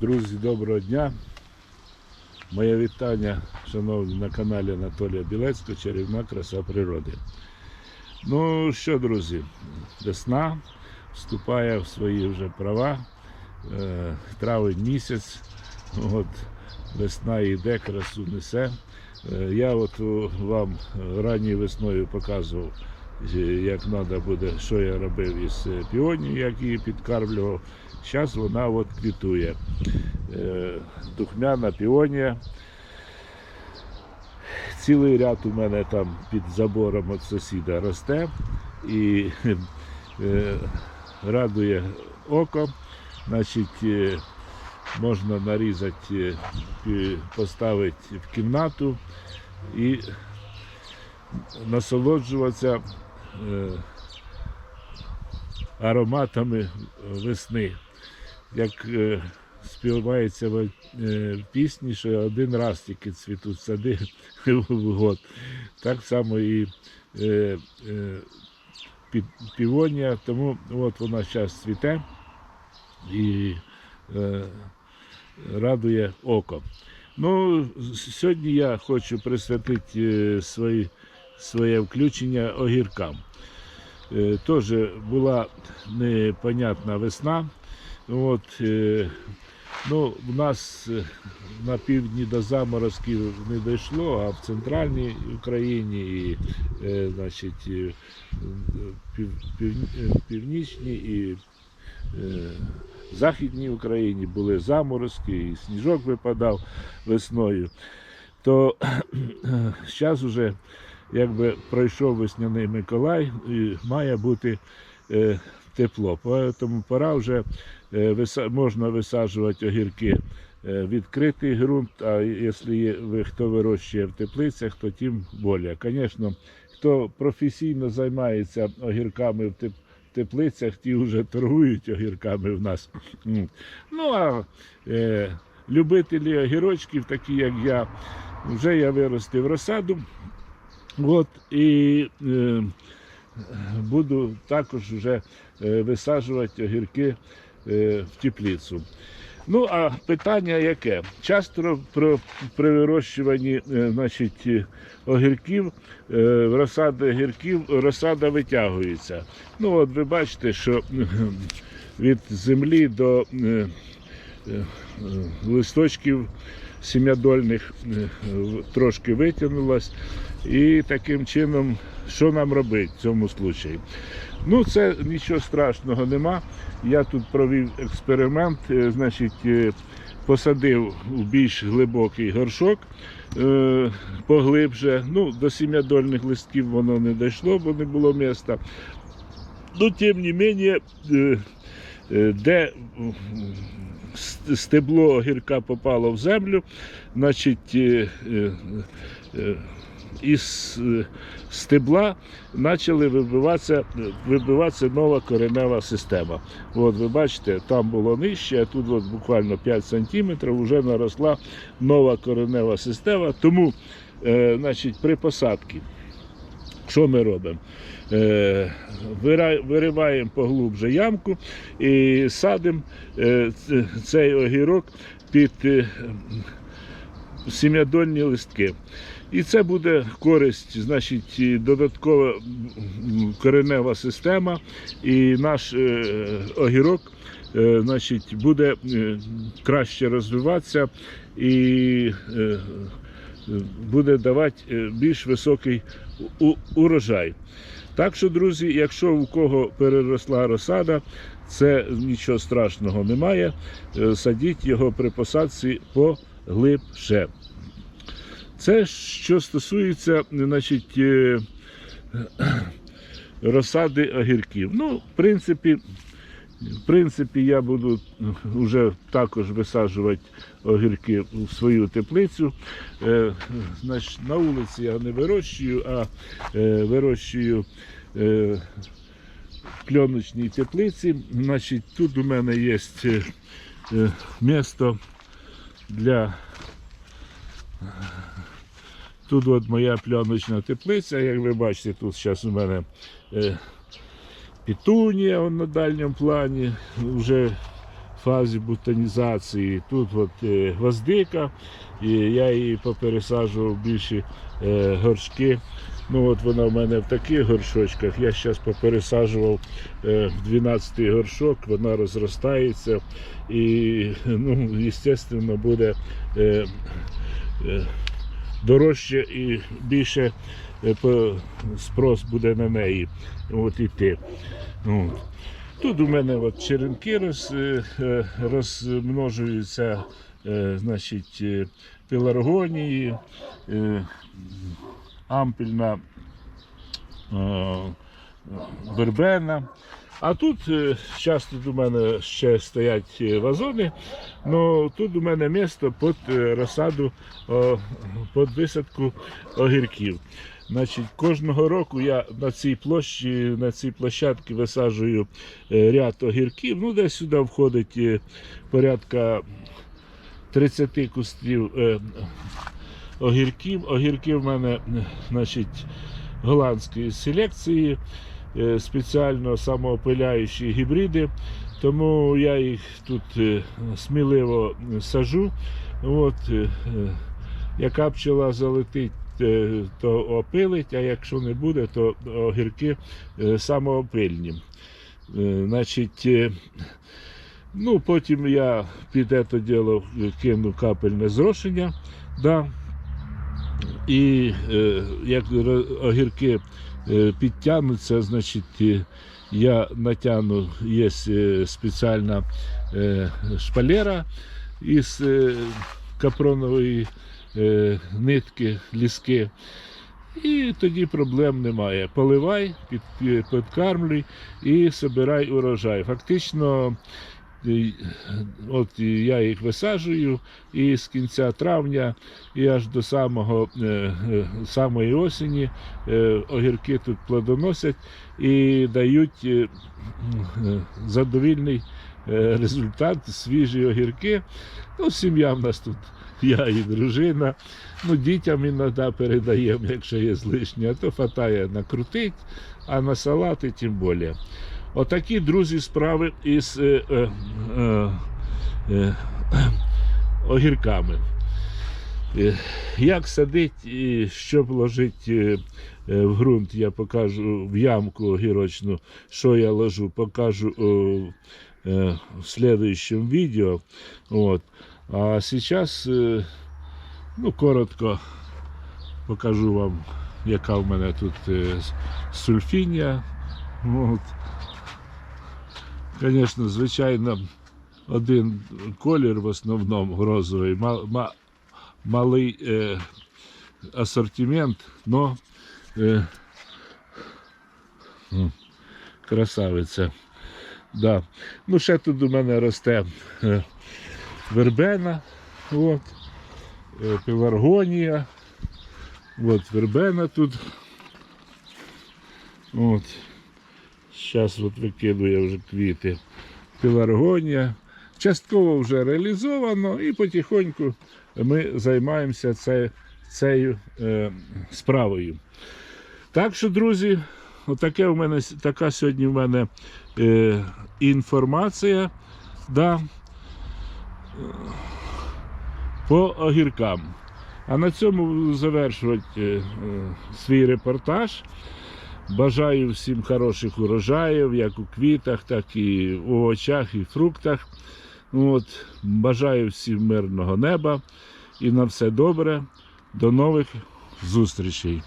Друзі, доброго дня. Моє вітання, шановні, на каналі Анатолія Білецького, чарівна краса природи. Ну що, друзі, весна вступає в свої вже права. Е, Травень місяць. От, весна йде, красу несе. Е, Я от вам ранньою весною показував, е, як треба буде, що я робив із е, піонів, як її підкармлював. Зараз вона от квітує. Е, Духмяна піонія. Цілий ряд у мене там під забором від сусіда росте і е, радує око. Значить, е, можна нарізати, е, поставити в кімнату і насолоджуватися е, ароматами весни. Як е, співається в, е, пісні, що один раз тільки цвітуть сади в год. Так само і е, е, півонія, тому от вона зараз цвіте і е, радує око. Ну, сьогодні я хочу присвятити е, свої, своє включення огіркам. Е, Теж була непонятна весна. От, е, ну, у нас е, на півдні до заморозків не дійшло, а в центральній Україні і значить, пів, пів, північній і західній Україні були заморозки, і сніжок випадав весною. То зараз вже якби пройшов весняний Миколай і має бути е, тепло. Тому пора вже е, виса- можна висаджувати огірки е, відкритий ґрунт, а якщо ви, хто вирощує в теплицях, то тим більше. Звісно, хто професійно займається огірками в теп- теплицях, ті вже торгують огірками в нас. Ну а е, любителі огірочків, такі як я, вже я виростив розсаду. От, і е, буду також вже е, висаджувати огірки е, в теплицю. Ну, а питання яке? Часто про, при вирощуванні е, значить, огірків, е, розсади огірків, розсада витягується. Ну, от ви бачите, що від землі до е, е, листочків сім'ядольних е, трошки витягнулась. І таким чином, що нам робити в цьому случаї? Ну, це нічого страшного нема. Я тут провів експеримент, е, значить, е, посадив у більш глибокий горшок поглибше. Ну, до сім'ядольних листків воно не дійшло, бо не було міста. Ну, тим не менше, де стебло огірка попало в землю, значить, е, е, е, із стебла почали вибиватися, вибиватися нова коренева система. От ви бачите, там було нижче, а тут от буквально 5 сантиметрів вже наросла нова коренева система. Тому значить, при посадці, що ми робимо? Е, вириваємо поглубже ямку і садимо е, цей огірок під е, сім'ядольні листки. І це буде користь, значить, додаткова коренева система, і наш огірок значить, буде краще розвиватися і буде давати е, більш високий урожай. Так що, друзі, якщо у кого переросла розсада, це нічого страшного немає. Е, Садіть його при посадці поглибше. Це що стосується значить, е, розсади огірків. Ну, в принципі, в принципі, я буду вже також висаджувати огірки у свою теплицю. Е, на вулиці я не вирощую, а е, вирощую е, в кльоночній теплиці. Значить, тут у мене є місто для Тут от моя пленочна теплиця, як ви бачите, тут зараз у мене петунія на дальньому плані, вже фазі бутонізації. Тут от е, гвоздика, і я її попересаджував більші е, горшки. Ну от вона в мене в таких горшочках. Я зараз попересаджував е, в 12 горшок, вона розростається і, ну, звісно, буде е, е, дорожче і більше спрос буде на неї от, іти. От. Тут у мене от черенки роз, е, е, розмножуються, е, значить, е, пеларгонії, е, ампільна е, вербена. А тут е, часто у мене ще стоять е, вазони, але тут у мене місто під е, розсаду, під висадку огірків. Значить, кожного року я на цій площі, на цій площадці висаджую е, ряд огірків. Ну, десь сюди входить е, порядка 30 кустів е, огірків. Огірки в мене значить, голландської селекції, спеціально самоопиляючі гібриди. Тому я їх тут сміливо сажу. От, яка пчела залетить, то опилить, а якщо не буде, то огірки е, самоопильні. Е, Значить, е, ну, потім я під це діло кину капельне зрошення. Да. І е, як огірки е, підтягнуться, значить е, я натягну, є е, спеціальна е, шпалера із е, капронової е, нитки, ліски. І тоді проблем немає. Поливай, е, підкармлюй і собирай урожай. Фактично, е, от я їх висаджую і з кінця травня і аж до самого, е, е, самої осені е, огірки тут плодоносять і дають задовільний результат, свіжі огірки. Ну, сім'я в нас тут, я і дружина. Ну, дітям іноді передаємо, якщо є лишнє, а то фатає накрутить, а на салати тим більше. Отакі, друзі, справи із е, е, е, е, огірками. Е, Як садить і що вложить е, в ґрунт, я покажу в ямку огірочну, що я ложу, покажу в слідуючому відео. От. А зараз, ну, коротко покажу вам, яка в мене тут е, сульфінія. От. Звісно, звичайно, один колір в основному розовий, ма- ма- малий е, асортимент, но е, красавиця. Да. Ну, ще тут у мене росте е, вербена, от, е, пеларгонія, от вербена тут. От. Зараз от викидує вже квіти. Пеларгонія. Частково вже реалізовано і потихоньку ми займаємося це, цією е, справою. Так що, друзі, отаке в мене, така сьогодні в мене е, інформація да, е, по огіркам. А на цьому завершувати е, е, свій репортаж. Бажаю всім хороших урожаїв, як у квітах, так і у овочах і фруктах. От, бажаю всім мирного неба і на все добре. До нових зустрічей.